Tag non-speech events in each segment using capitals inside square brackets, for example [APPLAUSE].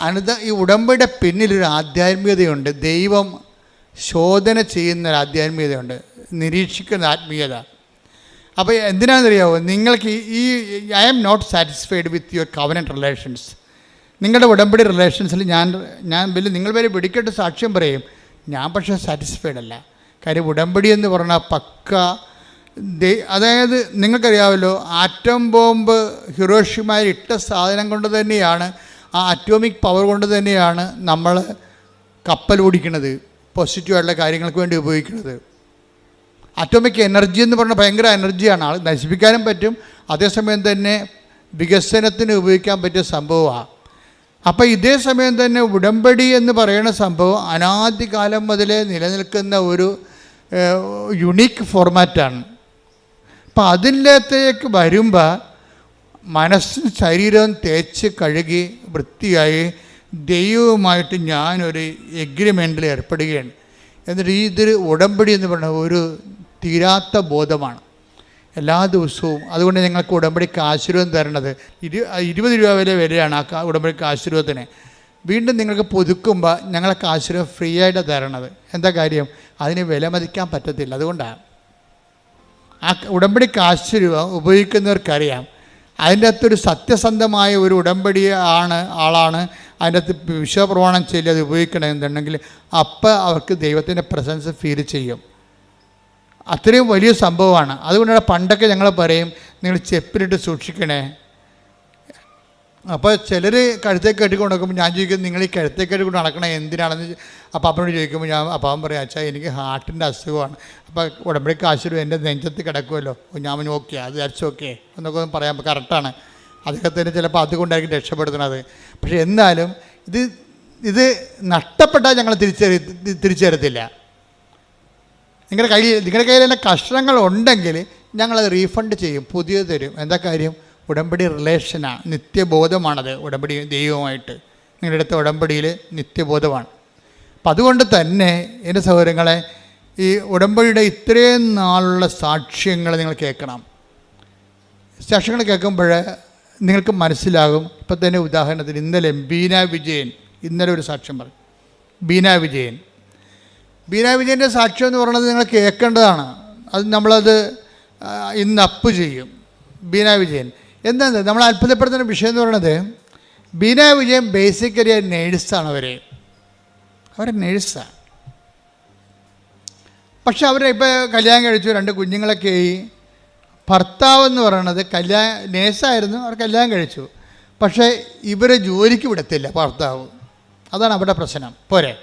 അനന്ത ഈ ഉടമ്പയുടെ പിന്നിലൊരു ആധ്യാത്മികതയുണ്ട്. ദൈവം ശോധന ചെയ്യുന്ന ഒരു ആധ്യാത്മികതയുണ്ട്. നിരീക്ഷിക്കുന്ന ആത്മീയത. അപ്പോൾ എന്തിനാണെന്നറിയാമോ നിങ്ങൾക്ക് ഈ I am not satisfied with your covenant relations നിങ്ങളുടെ ഉടമ്പടി റിലേഷൻസിൽ ഞാൻ ഞാൻ വലിയ നിങ്ങൾ വരെ വെടിക്കെട്ട് സാക്ഷ്യം പറയും. ഞാൻ പക്ഷേ സാറ്റിസ്ഫൈഡ് അല്ല. കാര്യം ഉടമ്പടി എന്ന് പറഞ്ഞാൽ പക്ക അതായത് നിങ്ങൾക്കറിയാമല്ലോ ആറ്റം ബോംബ് ഹിറോഷിമയിൽ ഇട്ട സാധനം കൊണ്ട് തന്നെയാണ് ആ അറ്റോമിക് പവർ കൊണ്ട് തന്നെയാണ് നമ്മൾ കപ്പൽ ഓടിക്കുന്നത് പോസിറ്റീവായിട്ടുള്ള കാര്യങ്ങൾക്ക് വേണ്ടി ഉപയോഗിക്കുന്നത്. അറ്റോമിക് എനർജി എന്ന് പറഞ്ഞാൽ ഭയങ്കര എനർജിയാണ് ആൾ നശിപ്പിക്കാനും പറ്റും അതേസമയം തന്നെ വികസനത്തിന് ഉപയോഗിക്കാൻ പറ്റിയ സംഭവമാണ്. അപ്പോൾ ഇതേ സമയം തന്നെ ഉടമ്പടി എന്ന് പറയുന്ന സംഭവം അനാദികാലം മുതലേ നിലനിൽക്കുന്ന ഒരു യുണീക്ക് ഫോർമാറ്റാണ് അപ്പം അതിന്റെ വരുമ്പോൾ മനസ്സും ശരീരവും തേച്ച് കഴുകി വൃത്തിയായി ദൈവവുമായിട്ട് ഞാനൊരു എഗ്രിമെന്റിൽ ഏർപ്പെടുകയാണ്. എന്നിട്ട് ഇതൊരു ഉടമ്പടി എന്ന് പറഞ്ഞ ഒരു തീരാത്ത ബോധമാണ്. എല്ലാ ദിവസവും അതുകൊണ്ട് ഞങ്ങൾക്ക് ഉടമ്പടിക്ക് ആശീർവാദം തരണത് ഇരു ഇരുപത് രൂപ വരെ വരെയാണ് ആ ഉടമ്പടിക്ക് ആശീർവാദത്തിന്. വീണ്ടും നിങ്ങൾക്ക് പുതുക്കുമ്പോൾ ഞങ്ങൾക്ക് ആശീർവാദം ഫ്രീ ആയിട്ട് തരണത്. എന്താ കാര്യം? അതിന് വിലമതിക്കാൻ പറ്റത്തില്ല. അതുകൊണ്ടാണ്. ആ ഉടമ്പടിക്ക് രൂപ ഉപയോഗിക്കുന്നവർക്കറിയാം. അതിന്റെ അകത്തൊരു സത്യസന്ധമായ ഒരു ഉടമ്പടി ആണ് ആളാണ്. അതിന്റെ അകത്ത് വിശ്വപ്രമാണം ചെയ്യില്ല അത് ഉപയോഗിക്കണമെന്നുണ്ടെങ്കിൽ അപ്പം അവർക്ക് ദൈവത്തിന്റെ പ്രസൻസ് ഫീൽ ചെയ്യും. അത്രയും വലിയ സംഭവമാണ്. അതുകൊണ്ടാണ് പണ്ടൊക്കെ ഞങ്ങൾ പറയും നിങ്ങൾ ചെപ്പിലിട്ട് സൂക്ഷിക്കണേ. അപ്പോൾ ചിലർ കഴുത്തേക്ക് കെട്ടിക്കൊണ്ട് നടക്കുമ്പോൾ ഞാൻ ചോദിക്കും നിങ്ങൾ ഈ കഴുത്തേക്ക് കെട്ടിക്കൊണ്ട് നടക്കണേ എന്തിനാണെന്ന്? അപ്പോൾ അപ്പനോട് ചോദിക്കുമ്പോൾ ഞാൻ അപ്പം പറയാം അച്ഛാ എനിക്ക് ഹാർട്ടിന്റെ അസുഖമാണ്. അപ്പോൾ ഉടമ്പടി കാശുരും എന്റെ നെഞ്ചത്ത് കിടക്കുമല്ലോ ഞാൻ പറഞ്ഞു ഓക്കെ അത് ദാറ്റ്സ് ഓക്കെ. എന്നൊക്കെ ഒന്ന് പറയാം കറക്റ്റാണ് അദ്ദേഹത്തിന് ചിലപ്പോൾ അതുകൊണ്ടായിരിക്കും രക്ഷപ്പെടുത്തുന്നത്. പക്ഷേ എന്നാലും ഇത് ഇത് നഷ്ടപ്പെട്ടാൽ ഞങ്ങൾ തിരിച്ചറി തിരിച്ചറിയത്തില്ല നിങ്ങളുടെ കയ്യിൽ നിങ്ങളുടെ കയ്യിൽ തന്നെ കഷ്ണങ്ങൾ ഉണ്ടെങ്കിൽ ഞങ്ങളത് റീഫണ്ട് ചെയ്യും പുതിയത് തരും. എന്താ കാര്യം? ഉടമ്പടി റിലേഷനാണ് നിത്യബോധമാണത് ഉടമ്പടി ദൈവവുമായിട്ട്. നിങ്ങളുടെ അടുത്ത ഉടമ്പടിയിൽ നിത്യബോധമാണ്. അപ്പം അതുകൊണ്ട് തന്നെ എന്റെ സഹോദരങ്ങളെ ഈ ഉടമ്പടിയുടെ ഇത്രയും നാളുള്ള സാക്ഷ്യങ്ങൾ നിങ്ങൾ കേൾക്കണം. സാക്ഷ്യങ്ങൾ കേൾക്കുമ്പോൾ നിങ്ങൾക്ക് മനസ്സിലാകും. ഇപ്പം തന്നെ ഉദാഹരണത്തിന് ഇന്നലെ ബീന വിജയൻ ഇന്നലെ ഒരു സാക്ഷ്യം പറഞ്ഞു ബീന വിജയൻ. ബീന വിജയന്റെ സാക്ഷ്യം എന്ന് പറയുന്നത് നിങ്ങൾ കേൾക്കേണ്ടതാണ്. അത് നമ്മളത് ഇന്ന് അപ്പ് ചെയ്യും. ബീന വിജയൻ. എന്താണ് നമ്മൾ അത്ഭുതപ്പെടുത്തുന്ന വിഷയം എന്ന് പറയുന്നത് ബീന വിജയൻ ബേസിക്കലി നേഴ്സാണ് അവർ അവർ നേഴ്സാണ് പക്ഷെ അവരെ ഇപ്പോൾ കല്യാണം കഴിച്ചു രണ്ട് കുഞ്ഞുങ്ങളൊക്കെ ആയി. ഭർത്താവ് എന്ന് പറയണത് കല്യാണ നേഴ്സായിരുന്നു അവർ കല്യാണം കഴിച്ചു. പക്ഷേ ഇവരെ ജോലിക്ക് വിടത്തില്ല ഭർത്താവ്. അതാണ് അവരുടെ പ്രശ്നം. പോരെ.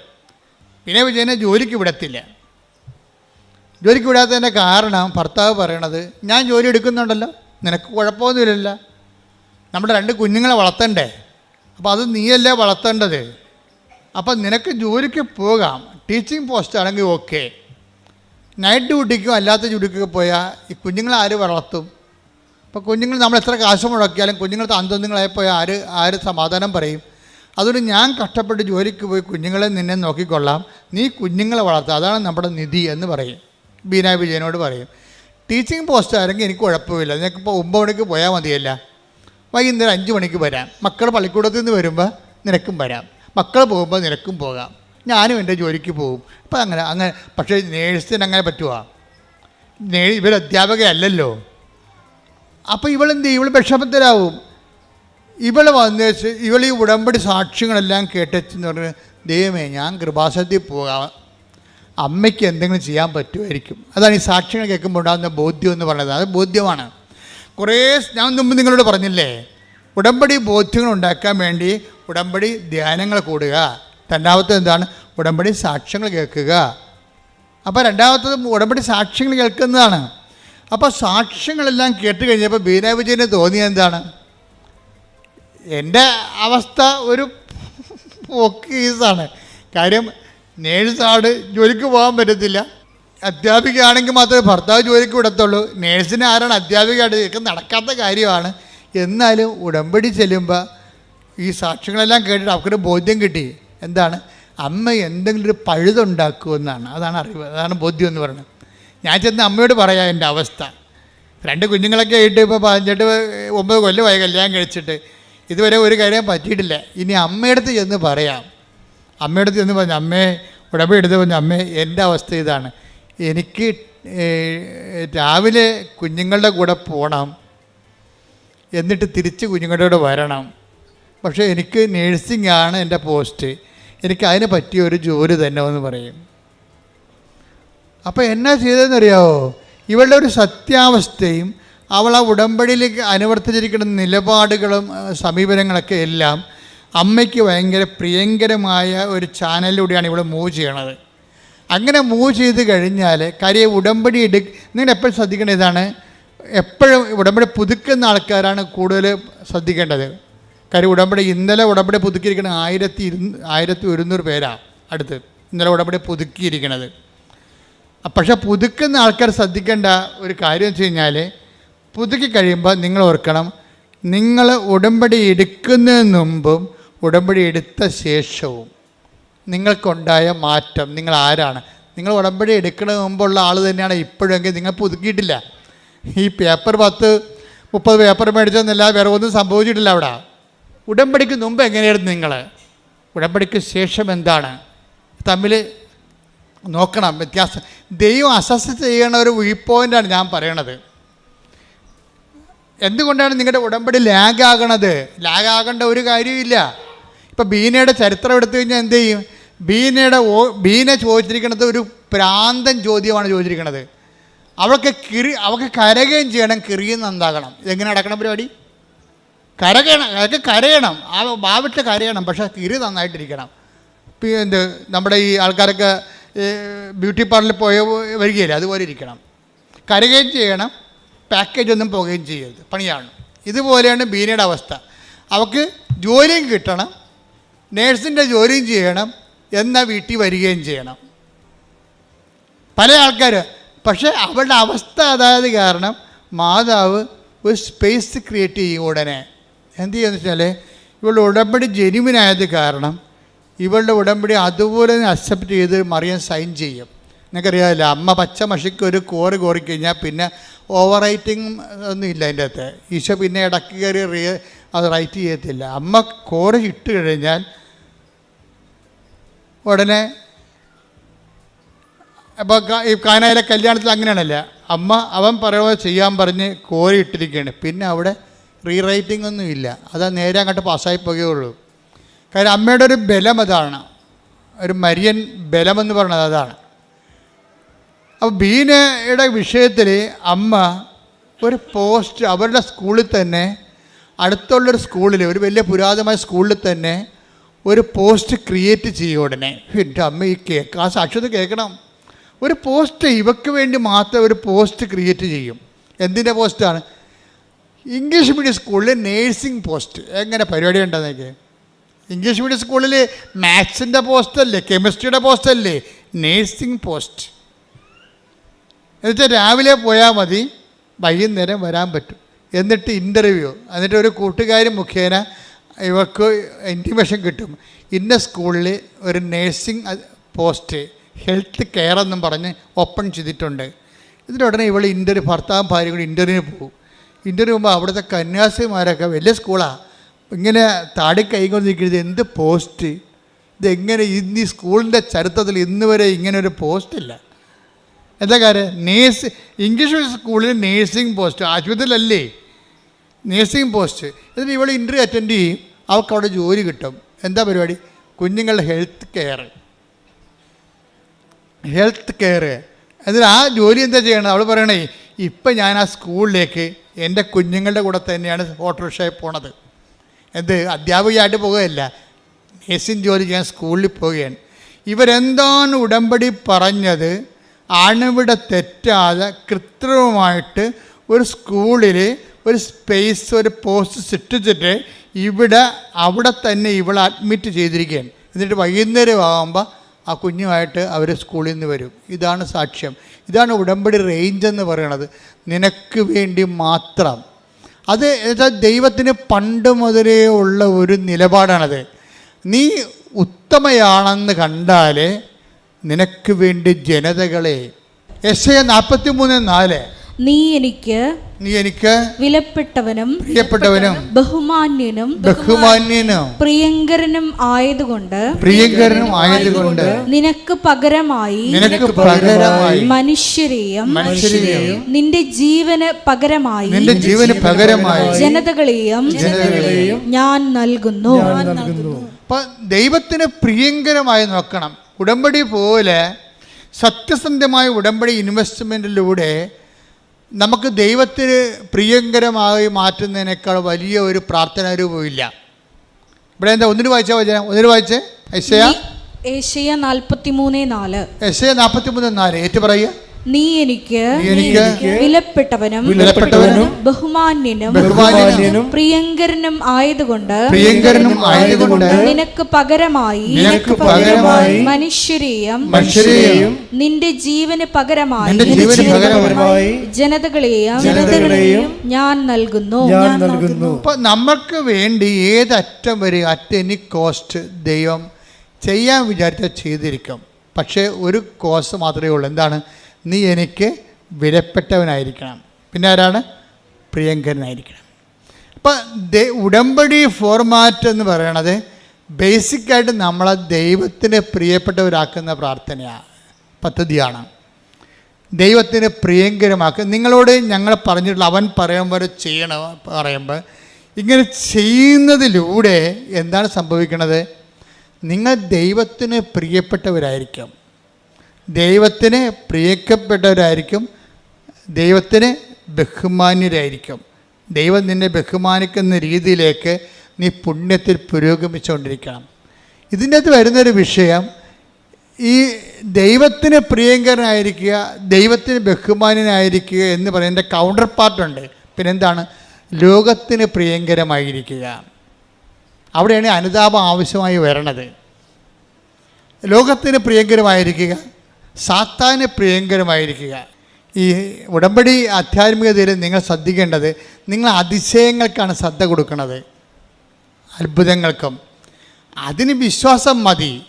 പിന്നെ വിജയനെ ജോലിക്ക് വിടത്തില്ല. ജോലിക്ക് വിടാത്തതിന്റെ കാരണം ഭർത്താവ് പറയണത് ഞാൻ ജോലി എടുക്കുന്നുണ്ടല്ലോ. നിനക്ക് കുഴപ്പമൊന്നുമില്ലല്ല. നമ്മുടെ രണ്ട് കുഞ്ഞുങ്ങളെ വളർത്തണ്ടേ? അപ്പോൾ അത് നീയല്ലേ വളർത്തേണ്ടത്? അപ്പം നിനക്ക് ജോലിക്ക് പോകാം. ടീച്ചിങ് പോസ്റ്റ് ആണെങ്കിൽ ഓക്കെ നൈറ്റ് ഡ്യൂട്ടിക്കും അല്ലാത്ത ഡ്യൂട്ടിക്കൊക്കെ പോയാൽ ഈ കുഞ്ഞുങ്ങളെ ആര് വളർത്തും? അപ്പോൾ കുഞ്ഞുങ്ങൾ നമ്മൾ എത്ര കാശ് മുടക്കിയാലും കുഞ്ഞുങ്ങൾ അന്തോന്നുങ്ങളായി പോയാൽ ആര് ആര് സമാധാനം പറയും? അതുകൊണ്ട് ഞാൻ കഷ്ടപ്പെട്ട് ജോലിക്ക് പോയി കുഞ്ഞുങ്ങളെ നിന്നെ നോക്കിക്കൊള്ളാം. നീ കുഞ്ഞുങ്ങളെ വളർത്തുക അതാണ് നമ്മുടെ നിധി എന്ന് പറയും. ബീന വിജയനോട് പറയും. ടീച്ചിങ് പോസ്റ്റ് ആരെങ്കിൽ എനിക്ക് കുഴപ്പമില്ല. നിനക്കിപ്പോൾ ഒമ്പത് മണിക്ക് പോയാൽ മതിയല്ല. വൈകുന്നേരം അഞ്ച് മണിക്ക് വരാം. മക്കൾ പള്ളിക്കൂടത്തിൽ നിന്ന് വരുമ്പോൾ നിനക്കും വരാം. മക്കൾ പോകുമ്പോൾ നിനക്കും പോകാം. ഞാനും എന്റെ ജോലിക്ക് പോകും. അപ്പം അങ്ങനെ അങ്ങനെ പക്ഷേ നേഴ്സിന് അങ്ങനെ പറ്റുമോ നേ ഇവർ അധ്യാപകയല്ലല്ലോ അപ്പോൾ ഇവളെന്ത് ചെയ്യും? ഇവൾ വിഷമത്തിലാവും. ഇവൾ വന്നേച്ച് ഇവൾ ഈ ഉടമ്പടി സാക്ഷ്യങ്ങളെല്ലാം കേട്ടെന്ന് പറഞ്ഞ് ദൈവമേ ഞാൻ കൃപാസനത്തിൽ പോകാം. അമ്മയ്ക്ക് എന്തെങ്കിലും ചെയ്യാൻ പറ്റുമായിരിക്കും. അതാണ് ഈ സാക്ഷ്യങ്ങൾ കേൾക്കുമ്പോൾ ഉണ്ടാകുന്ന ബോധ്യം എന്ന് പറയുന്നത്. അത് ബോധ്യമാണ്. കുറേ ഞാൻ മുമ്പ് നിങ്ങളോട് പറഞ്ഞില്ലേ? ഉടമ്പടി ബോധ്യങ്ങൾ ഉണ്ടാക്കാൻ വേണ്ടി ഉടമ്പടി ധ്യാനങ്ങൾ കൂടുക. രണ്ടാമത്തെ എന്താണ്? ഉടമ്പടി സാക്ഷ്യങ്ങൾ കേൾക്കുക. അപ്പോൾ രണ്ടാമത്തത് ഉടമ്പടി സാക്ഷ്യങ്ങൾ കേൾക്കുന്നതാണ്. അപ്പോൾ സാക്ഷ്യങ്ങളെല്ലാം കേട്ട് കഴിഞ്ഞപ്പോൾ ബീന വിജയന് തോന്നിയത് എന്താണ്? എന്റെ അവസ്ഥ ഒരു [LAUGHS] കേസാണ് കാര്യം നേഴ്സാണ് ജോലിക്ക് പോകാൻ പറ്റത്തില്ല. അധ്യാപികയാണെങ്കിൽ മാത്രമേ ഭർത്താവ് ജോലിക്ക് വിടത്തുള്ളൂ. നേഴ്സിന് ആരാണ് അധ്യാപികയായിട്ട് ഇതൊക്കെ നടക്കാത്ത കാര്യമാണ്. എന്നാലും ഉടമ്പടി ചെല്ലുമ്പോൾ ഈ സാക്ഷ്യങ്ങളെല്ലാം കേട്ടിട്ട് അവർക്കൊരു ബോധ്യം കിട്ടി. എന്താണ്? അമ്മ എന്തെങ്കിലും ഒരു പഴുതുണ്ടാക്കുമെന്നാണ് അതാണ് അറിവ്. അതാണ് ബോധ്യം എന്ന് പറയുന്നത്. ഞാൻ ചെന്ന് അമ്മയോട് പറയാം എന്റെ അവസ്ഥ. രണ്ട് കുഞ്ഞുങ്ങളൊക്കെ ആയിട്ട് ഇപ്പോൾ പതിനെട്ട് ഒമ്പത് കൊല്ലമായി കല്യാണം കഴിച്ചിട്ട്. ഇതുവരെ ഒരു കാര്യം പറ്റിയിട്ടില്ല. ഇനി അമ്മയടുത്ത് ചെന്ന് പറയാം. അമ്മയടുത്ത് ചെന്ന് പറഞ്ഞു അമ്മേ ഉടമ്പടി എടുത്ത് പറഞ്ഞു അമ്മേ എന്റെ അവസ്ഥ ഇതാണ്. എനിക്ക് രാവിലെ കുഞ്ഞുങ്ങളുടെ കൂടെ പോകണം എന്നിട്ട് തിരിച്ച് കുഞ്ഞുങ്ങളുടെ കൂടെ വരണം. പക്ഷേ എനിക്ക് നേഴ്സിംഗ് ആണ് എന്റെ പോസ്റ്റ് എനിക്ക് അതിന് പറ്റിയ ഒരു ജോലി തന്നെ എന്ന് പറയും. അപ്പോൾ എന്നാ ചെയ്തതെന്നറിയാവോ? ഇവളുടെ ഒരു സത്യാവസ്ഥയും അവൾ ആ ഉടമ്പടിയിലേക്ക് അനുവർത്തിച്ചിരിക്കുന്ന നിലപാടുകളും സമീപനങ്ങളൊക്കെ എല്ലാം അമ്മയ്ക്ക് ഭയങ്കര പ്രിയങ്കരമായ ഒരു ചാനലിലൂടെയാണ് ഇവിടെ മൂവ് ചെയ്യണത്. അങ്ങനെ മൂവ് ചെയ്ത് കഴിഞ്ഞാൽ കാര്യം ഉടമ്പടി എടു നിങ്ങൾ എപ്പോഴും ശ്രദ്ധിക്കേണ്ട ഇതാണ് എപ്പോഴും ഉടമ്പടി പുതുക്കുന്ന ആൾക്കാരാണ് കൂടുതൽ ശ്രദ്ധിക്കേണ്ടത്. കാര്യം ഉടമ്പടി ഇന്നലെ ഉടമ്പടി പുതുക്കിയിരിക്കുന്ന ആയിരത്തി ഇരു ആയിരത്തി ഒരുന്നൂറ് പേരാണ് അടുത്ത് ഇന്നലെ ഉടമ്പടി പുതുക്കിയിരിക്കുന്നത് പക്ഷേ പുതുക്കുന്ന ആൾക്കാർ ശ്രദ്ധിക്കേണ്ട ഒരു കാര്യം വെച്ച് കഴിഞ്ഞാൽ പുതുക്കി കഴിയുമ്പോൾ നിങ്ങൾ ഓർക്കണം നിങ്ങൾ ഉടമ്പടി എടുക്കുന്നതിന് മുമ്പും ഉടമ്പടി എടുത്ത ശേഷവും നിങ്ങൾക്കുണ്ടായ മാറ്റം നിങ്ങൾ ആരാണ്? നിങ്ങൾ ഉടമ്പടി എടുക്കുന്നതിന് മുമ്പുള്ള ആൾ തന്നെയാണ് ഇപ്പോഴെങ്കിൽ നിങ്ങൾ പുതുക്കിയിട്ടില്ല. ഈ പേപ്പർ പത്ത് മുപ്പത് പേപ്പർ മേടിച്ചതെന്നല്ല വേറെ ഒന്നും സംഭവിച്ചിട്ടില്ല അവിടെ. ഉടമ്പടിക്ക് മുമ്പ് എങ്ങനെയായിരുന്നു നിങ്ങൾ ഉടമ്പടിക്ക് ശേഷം എന്താണ്? തമ്മിൽ നോക്കണം വ്യത്യാസം. ദൈവം അസസ് ചെയ്യണ ഒരു വീ പോയിന്റാണ് ഞാൻ പറയണത്. എന്തുകൊണ്ടാണ് നിങ്ങളുടെ ഉടമ്പടി ലാഗാകണത് ആകണത്? ലാഗ് ആകേണ്ട ഒരു കാര്യമില്ല ഇപ്പം ബീനയുടെ ചരിത്രം എടുത്തു കഴിഞ്ഞാൽ എന്ത് ചെയ്യും? ബീനയുടെ ഓ ബീന ചോദിച്ചിരിക്കുന്നത് ഒരു പ്രാന്തൻ ചോദ്യമാണ് ചോദിച്ചിരിക്കുന്നത്. അവൾക്ക് കിറി അവൾക്ക് കരകയും ചെയ്യണം കിറിയും നന്നാകണം ഇതെങ്ങനെ നടക്കണം പരിപാടി? കരകയണം അതൊക്കെ കരയണം. ആ ബാവിട്ട് കരയണം പക്ഷേ കിറി നന്നായിട്ടിരിക്കണം. എന്ത് നമ്മുടെ ഈ ആൾക്കാരൊക്കെ ബ്യൂട്ടി പാർലറിൽ പോയ വരികയില്ല അതുപോലെ ഇരിക്കണം. കരകയും ചെയ്യണം പാക്കേജ് ഒന്നും പോകുകയും ചെയ്യരുത്. പണിയാണ്. ഇതുപോലെയാണ് ബീനയുടെ അവസ്ഥ. അവൾക്ക് ജോലിയും കിട്ടണം നേഴ്സിന്റെ ജോലിയും ചെയ്യണം എന്ന വീട്ടിൽ വരികയും ചെയ്യണം. പല ആൾക്കാർ പക്ഷേ അവളുടെ അവസ്ഥ അതായത് കാരണം മാതാവ് ഒരു സ്പേസ് ക്രിയേറ്റ് ചെയ്യും ഉടനെ. എന്ത് ചെയ്യുമെന്ന് വെച്ചാൽ ഇവളുടെ ഉടമ്പടി ജെനുവിനായത് കാരണം ഇവളുടെ ഉടമ്പടി അതുപോലെ തന്നെ അക്സെപ്റ്റ് ചെയ്ത് മറിയാൻ സൈൻ ചെയ്യും. നിങ്ങൾക്കറിയാമല്ലോ അമ്മ പച്ച മഷിക്ക് ഒരു കോറ് കോറിക്കഴിഞ്ഞാൽ പിന്നെ ഓവർ റൈറ്റിംഗ് ഒന്നും ഇല്ല അതിന്റെ അകത്ത്. ഈശോ പിന്നെ ഇടയ്ക്ക് കയറി അത് റൈറ്റ് ചെയ്യത്തില്ല. അമ്മ കോറ് ഇട്ട് കഴിഞ്ഞാൽ ഉടനെ അപ്പോൾ ഈ കാനായിലെ കല്യാണത്തിൽ അങ്ങനെയാണല്ല? അമ്മ അവൻ പറയുക ചെയ്യാൻ പറഞ്ഞ് കോരി ഇട്ടിരിക്കുകയാണ്. പിന്നെ അവിടെ റീറൈറ്റിംഗ് ഒന്നും ഇല്ല. അത് നേരെ അങ്ങോട്ട് പാസ്സായി പോകുകയുള്ളൂ കാര്യം അമ്മയുടെ ഒരു ബലം അതാണ്. ഒരു മരിയൻ ബലമെന്ന് പറയുന്നത് അതാണ്. അപ്പോൾ ബീനയുടെ വിഷയത്തിൽ അമ്മ ഒരു പോസ്റ്റ് അവരുടെ സ്കൂളിൽ തന്നെ അടുത്തുള്ളൊരു സ്കൂളിൽ ഒരു വലിയ പുരാതനമായ സ്കൂളിൽ തന്നെ ഒരു പോസ്റ്റ് ക്രിയേറ്റ് ചെയ്യുക ഉടനെ. എന്റെ അമ്മ ഈ കേക്ക് ആ സാക്ഷ്യത കേൾക്കണം. ഒരു പോസ്റ്റ് ഇവക്ക് വേണ്ടി മാത്രം ഒരു പോസ്റ്റ് ക്രിയേറ്റ് ചെയ്യും. എന്തിന്റെ പോസ്റ്റാണ്? ഇംഗ്ലീഷ് മീഡിയം സ്കൂളിൽ നേഴ്സിംഗ് പോസ്റ്റ്. എങ്ങനെ പരിപാടി ഉണ്ടെന്നൊക്കെ ഇംഗ്ലീഷ് മീഡിയം സ്കൂളിൽ മാത്സിന്റെ പോസ്റ്റല്ലേ കെമിസ്ട്രിയുടെ പോസ്റ്റല്ലേ? Nursing post. എന്നുവെച്ചാൽ രാവിലെ പോയാൽ മതി വൈകുന്നേരം വരാൻ പറ്റും. എന്നിട്ട് ഇന്റർവ്യൂ എന്നിട്ട് ഒരു കൂട്ടുകാരി മുഖേന ഇവർക്ക് ഇന്റിമേഷൻ കിട്ടും. ഇന്ന സ്കൂളിൽ ഒരു നേഴ്സിംഗ് പോസ്റ്റ് ഹെൽത്ത് കെയർ എന്നും പറഞ്ഞ് ഓപ്പൺ ചെയ്തിട്ടുണ്ട്. ഇതിന്റെ ഉടനെ ഇവൾ ഇന്റർവ്യൂ ഭർത്താവും ഭാര്യ കൂടി ഇന്റർവ്യൂവിന് പോകും ഇന്റർവ്യൂ പോകുമ്പോൾ അവിടുത്തെ കന്യാസിമാരൊക്കെ വലിയ സ്കൂളാണ് ഇങ്ങനെ താടി കൈകൊണ്ട് നിൽക്കുന്നത് എന്ത് പോസ്റ്റ് ഇതെങ്ങനെ ഇന്ന് ഈ സ്കൂളിന്റെ ചരിത്രത്തിൽ ഇന്ന് വരെ ഇങ്ങനെ ഒരു പോസ്റ്റില്ല എന്താ കാര്യം? നേഴ്സ് ഇംഗ്ലീഷ് സ്കൂളിൽ നേഴ്സിംഗ് പോസ്റ്റ് ആശുപത്രിയിലല്ലേ? Nursing post. എന്നിട്ട് ഇവിടെ ഇന്റർവ്യൂ അറ്റൻഡ് ചെയ്യും. അവൾക്ക് അവിടെ ജോലി കിട്ടും. എന്താ പരിപാടി? കുഞ്ഞുങ്ങളുടെ ഹെൽത്ത് കെയർ ഹെൽത്ത് കെയർ എന്നിട്ട് ആ ജോലി എന്താ ചെയ്യണം അവൾ പറയണേ ഇപ്പം ഞാൻ ആ സ്കൂളിലേക്ക് എന്റെ കുഞ്ഞുങ്ങളുടെ കൂടെ തന്നെയാണ് ഓട്ടോറിക്ഷയിൽ പോണത്. എന്ത്? അധ്യാപികയായിട്ട് പോകുകയല്ല നേഴ്സിംഗ് ജോലി ചെയ്യാൻ സ്കൂളിൽ പോവുകയാണ്. ഇവരെന്താണ് ഉടമ്പടി പറഞ്ഞത്? അണുവിടെ തെറ്റാതെ കൃത്രിമമായിട്ട് ഒരു സ്കൂളിൽ ഒരു സ്പേസ് ഒരു പോസ്റ്റ് സൃഷ്ടിച്ചിട്ട് ഇവിടെ അവിടെ തന്നെ ഇവളെ അഡ്മിറ്റ് ചെയ്തിരിക്കുകയാണ്. എന്നിട്ട് വൈകുന്നേരം ആകുമ്പോൾ ആ കുഞ്ഞുമായിട്ട് അവർ സ്കൂളിൽ നിന്ന് വരും. ഇതാണ് സാക്ഷ്യം. ഇതാണ് ഉടമ്പടി റേഞ്ച് എന്ന് പറയണത്. നിനക്ക് വേണ്ടി മാത്രം. അത് എന്നുവെച്ചാൽ ദൈവത്തിന് പണ്ട് മുതലേ ഉള്ള ഒരു നിലപാടാണത്. നീ ഉത്തമയാണെന്ന് കണ്ടാൽ നിനക്ക് വേണ്ടി ജനതകളെ എസ് എ നാൽപ്പത്തി മൂന്ന് നാല് നീ എനിക്ക് നീ എനിക്ക് വിലപ്പെട്ടവനും പ്രിയപ്പെട്ടവനും ബഹുമാന്യനും ബഹുമാന്യനും പ്രിയങ്കരനും ആയതുകൊണ്ട് പ്രിയങ്കരനും ആയതുകൊണ്ട് നിനക്ക് പകരമായി നിനക്ക് പകരമായി മനുഷ്യരെയും മനുഷ്യരെയും നിന്റെ ജീവന് പകരമായി നിന്റെ ജീവന് പകരമായി ജനതകളെയും ഞാൻ നൽകുന്നു. അപ്പൊ ദൈവത്തിന് പ്രിയങ്കരമായി നോക്കണം. ഉടമ്പടി പോലെ സത്യസന്ധമായ ഉടമ്പടി ഇൻവെസ്റ്റ്മെന്റിലൂടെ നമുക്ക് ദൈവത്തിന് പ്രിയങ്കരമായി മാറ്റുന്നതിനേക്കാൾ വലിയ ഒരു പ്രാർത്ഥനാ രൂപമില്ല. ഇവിടെ എന്താ? ഒന്നിന് വായിച്ചാൽ വചനം ഒന്നിന് വായിച്ചേ. ഐശയ ഏഷ്യ നാൽപ്പത്തിമൂന്ന് നാല്. ഐശയ നാൽപ്പത്തി മൂന്ന് നാല്. ഏറ്റു പറയുക. നീ എനിക്ക് വിലപ്പെട്ടവനും വിലപ്പെട്ടവനും ബഹുമാന്യനും ബഹുമാന്യനും പ്രിയങ്കരനും ആയതുകൊണ്ട് പ്രിയങ്കരനും ആയതുകൊണ്ട് നിനക്ക് പകരമായി നിനക്ക് പകരമായി മനുഷ്യരെയും മനുഷ്യരെയും നിന്റെ ജീവന് പകരമായി ജീവന് പകരമായി ജനതകളെയും ജനതകളെയും ഞാൻ നൽകുന്നു. ഞാൻ നൽകുന്നു. അപ്പൊ നമുക്ക് വേണ്ടി ഏതറ്റം വരെ അറ്റ് എനി കോസ്റ്റ് ദൈവം ചെയ്യാൻ വിചാരിച്ച ചെയ്തിരിക്കും. പക്ഷേ ഒരു കോസ്റ്റ് മാത്രമേ ഉള്ളൂ. എന്താണ്? നീ എനിക്ക് വിലപ്പെട്ടവനായിരിക്കണം. പിന്നെ ആരാണ്? പ്രിയങ്കരനായിരിക്കണം. അപ്പോൾ ഉടമ്പടി ഫോർമാറ്റ് എന്ന് പറയണത് ബേസിക്കായിട്ട് നമ്മളെ ദൈവത്തിന് പ്രിയപ്പെട്ടവരാക്കുന്ന പ്രാർത്ഥനയാണ് പദ്ധതിയാണ്. ദൈവത്തിന് പ്രിയങ്കരമാക്കുക. നിങ്ങളോട് ഞങ്ങൾ പറഞ്ഞിട്ടുള്ള അവൻ പറയുമ്പോൾ ചെയ്യണം പറയുമ്പോൾ ഇങ്ങനെ ചെയ്യുന്നതിലൂടെ എന്താണ് സംഭവിക്കുന്നത് നിങ്ങൾ ദൈവത്തിന് പ്രിയപ്പെട്ടവരായിരിക്കും. ദൈവത്തിന് പ്രിയക്കപ്പെട്ടവരായിരിക്കും. ദൈവത്തിന് ബഹുമാന്യരായിരിക്കും. ദൈവം നിന്നെ ബഹുമാനിക്കുന്ന രീതിയിലേക്ക് നീ പുണ്യത്തിൽ പുരോഗമിച്ചുകൊണ്ടിരിക്കണം. ഇതിന്റെ അകത്ത് വരുന്നൊരു വിഷയം ഈ ദൈവത്തിന് പ്രിയങ്കരനായിരിക്കുക ദൈവത്തിന് ബഹുമാനനായിരിക്കുക എന്ന് പറയുന്നതിന്റെ കൗണ്ടർ പാർട്ടുണ്ട് പിന്നെന്താണ്? ലോകത്തിന് പ്രിയങ്കരമായിരിക്കുക. അവിടെയാണ് അനുതാപം ആവശ്യമായി വരണത്. ലോകത്തിന് പ്രിയങ്കരമായിരിക്കുക. സാത്താന് പ്രിയങ്കരമായിരിക്കുക. ഈ ഉടമ്പടി ആധ്യാത്മികതയിൽ നിങ്ങൾ ശ്രദ്ധിക്കേണ്ടത് നിങ്ങൾ അതിശയങ്ങൾക്കാണ് ശ്രദ്ധ കൊടുക്കുന്നത്. അത്ഭുതങ്ങൾക്കും. അതിന് വിശ്വാസം മതി.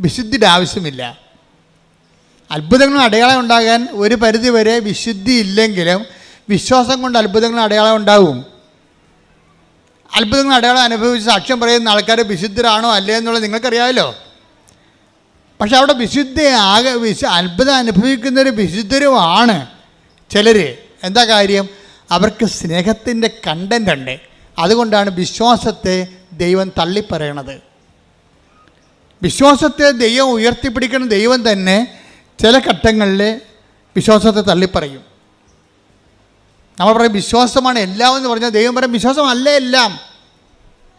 വിശുദ്ധിയുടെ ആവശ്യമില്ല. അത്ഭുതങ്ങളും അടയാളം ഉണ്ടാകാൻ ഒരു പരിധിവരെ വിശുദ്ധി ഇല്ലെങ്കിലും വിശ്വാസം കൊണ്ട് അത്ഭുതങ്ങളും അടയാളം ഉണ്ടാവും. അത്ഭുതങ്ങൾ അടയാളം അനുഭവിച്ച് സാക്ഷ്യം പറയുന്ന ആൾക്കാർ വിശുദ്ധരാണോ അല്ലേ എന്നുള്ളത് നിങ്ങൾക്കറിയാമല്ലോ. പക്ഷെ അവിടെ വിശുദ്ധ ആകെ വിശ അത്ഭുതം ഒരു വിശുദ്ധരുമാണ് ചിലർ എന്താ കാര്യം? അവർക്ക് സ്നേഹത്തിന്റെ കണ്ടന്റ് ഉണ്ട്. അതുകൊണ്ടാണ് വിശ്വാസത്തെ ദൈവം തള്ളിപ്പറയണത്. വിശ്വാസത്തെ ദൈവം ഉയർത്തിപ്പിടിക്കുന്ന ദൈവം തന്നെ ചില ഘട്ടങ്ങളിൽ വിശ്വാസത്തെ തള്ളിപ്പറയും. നമ്മൾ പറയും വിശ്വാസമാണ് എല്ലാം എന്ന് പറഞ്ഞാൽ ദൈവം പറയും വിശ്വാസമല്ല എല്ലാം.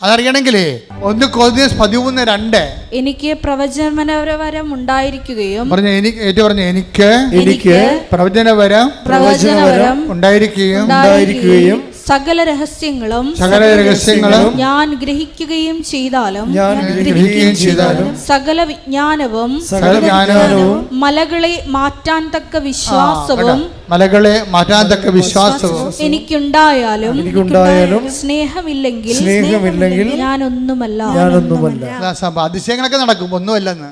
അതറിയണമെങ്കിലേ ഒന്ന് കോതിയസ് പതിമൂന്ന് രണ്ട്. എനിക്ക് പ്രവചനവരം ഉണ്ടായിരിക്കുകയും പറഞ്ഞു എനിക്ക് ഏറ്റവും പറഞ്ഞു എനിക്ക് എനിക്ക് പ്രവചനവരം പ്രവചനവരം ഉണ്ടായിരിക്കുകയും ഉണ്ടായിരിക്കുകയും സകല രഹസ്യങ്ങളും സകല രഹസ്യങ്ങളും ഞാൻ ഗ്രഹിക്കുകയും ചെയ്താലും ഞാൻ ഗ്രഹിക്കുകയും ചെയ്താലും സകല വിജ്ഞാനവും സകല വിജ്ഞാനവും മലകളെ മാറ്റാൻ തക്ക വിശ്വാസവും മലകളെ മാറ്റാൻ തക്ക വിശ്വാസവും എനിക്കുണ്ടായാലും എനിക്കുണ്ടായാലും സ്നേഹമില്ലെങ്കിൽ സ്നേഹമില്ലെങ്കിൽ ഞാനൊന്നുമല്ല. ഞാനൊന്നുമല്ല. അതിശയങ്ങളൊക്കെ നടക്കും. ഒന്നുമല്ലെന്ന്.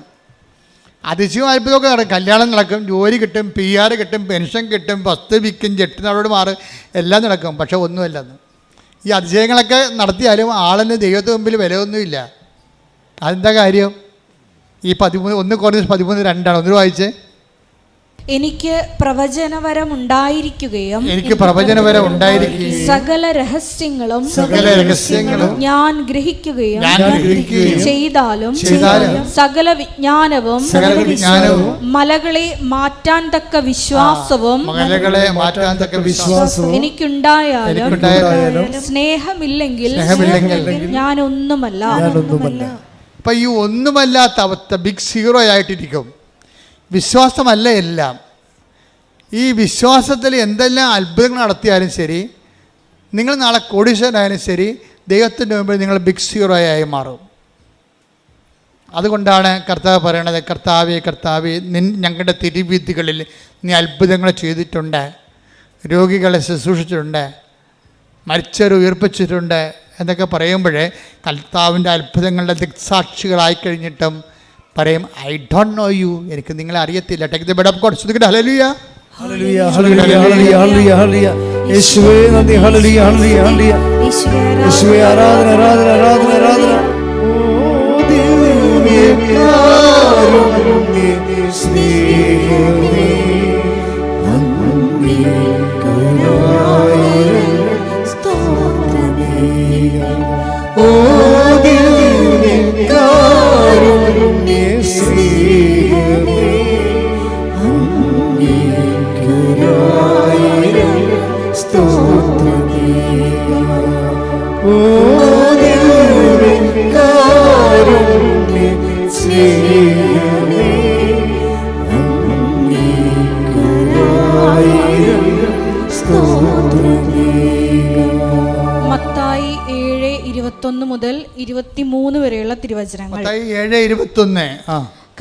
അതിശയവും അത്ഭുതമൊക്കെ നടക്കും. കല്യാണം നടക്കും ജോലി കിട്ടും പി ആർ കിട്ടും പെൻഷൻ കിട്ടും വസ്തു വിൽക്കും ജെട്ടിനോട് മാറും എല്ലാം നടക്കും. പക്ഷെ ഒന്നുമല്ലെന്ന് ഈ അതിശയങ്ങളൊക്കെ നടത്തിയാലും ആളിന് ദൈവത്തിന് മുമ്പിൽ വിലയൊന്നുമില്ല. അതെന്താ കാര്യം? ഈ പതിമൂന്ന് ഒന്ന് കുറഞ്ഞ് പതിമൂന്ന് രണ്ടാണ്. ഒന്ന് വായിച്ചേ? എനിക്ക് പ്രവചനവരം ഉണ്ടായിരിക്കുകയും എനിക്ക് പ്രവചനവരം ഉണ്ടായിരിക്കുകയും സകല രഹസ്യങ്ങളും സകല രഹസ്യങ്ങളും ഞാൻ ഗ്രഹിക്കുകയും ഞാൻ ഗ്രഹിക്കുകയും ചെയ്താലും ചെയ്താലും സകല വിജ്ഞാനവും സകല വിജ്ഞാനവും മലകളെ മാറ്റാൻ തക്ക വിശ്വാസവും മലകളെ മാറ്റാൻ തക്ക വിശ്വാസവും എനിക്കുണ്ടായാലും സ്നേഹമില്ലെങ്കിൽ സ്നേഹമില്ലെങ്കിൽ ഒന്നുമല്ല ഒന്നുമല്ല അപ്പം ഈ ഒന്നുമല്ലാത്ത അവസ്ഥ ബിഗ് സീറോ ആയിട്ടിരിക്കും. വിശ്വാസമല്ല എല്ലാം. ഈ വിശ്വാസത്തിൽ എന്തെല്ലാം അത്ഭുതങ്ങൾ നടത്തിയാലും ശരി നിങ്ങൾ നാളെ കോടീശ്വരനായാലും ശരി ദൈവത്തിന്റെ മുമ്പിൽ നിങ്ങൾ ബിഗ് സീറോ ആയി മാറും. അതുകൊണ്ടാണ് കർത്താവ് പറയണത് കർത്താവെ കർത്താവെ നിൻ ഞങ്ങളുടെ തിരുവിധികളിൽ നീ അത്ഭുതങ്ങൾ ചെയ്തിട്ടുണ്ട് രോഗികളെ ശുശ്രൂഷിച്ചിട്ടുണ്ട് മരിച്ചവർ ഉയർപ്പിച്ചിട്ടുണ്ട് എന്നൊക്കെ പറയുമ്പോഴേ കർത്താവിന്റെ അത്ഭുതങ്ങളുടെ ദിക്സാക്ഷികളായി കഴിഞ്ഞിട്ടും പറയും ഐ ഡോണ്ട് നോ യു എനിക്ക് നിങ്ങളെ അറിയത്തില്ല. Take the bed of God ശ്രദ്ധിക്കട്ടെ hallelujah hallelujah hallelujah hallelujah hallelujah hallelujah. യേശുവേ നന്ദി ഹല്ലേലൂയ ഹല്ലേലൂയ ഹല്ലേലൂയ. യേശുവേ ആരാധന ആരാധന ആരാധന ആരാധന ഓ ദിവ്യകാരുണ്യ സ്നേഹമേ ഓ ഏഴ് ഇരുപത്തൊന്ന് മുതൽ ഇരുപത്തിമൂന്ന് വരെയുള്ള തിരുവചനങ്ങൾ. ഏഴ് ഇരുപത്തൊന്ന്.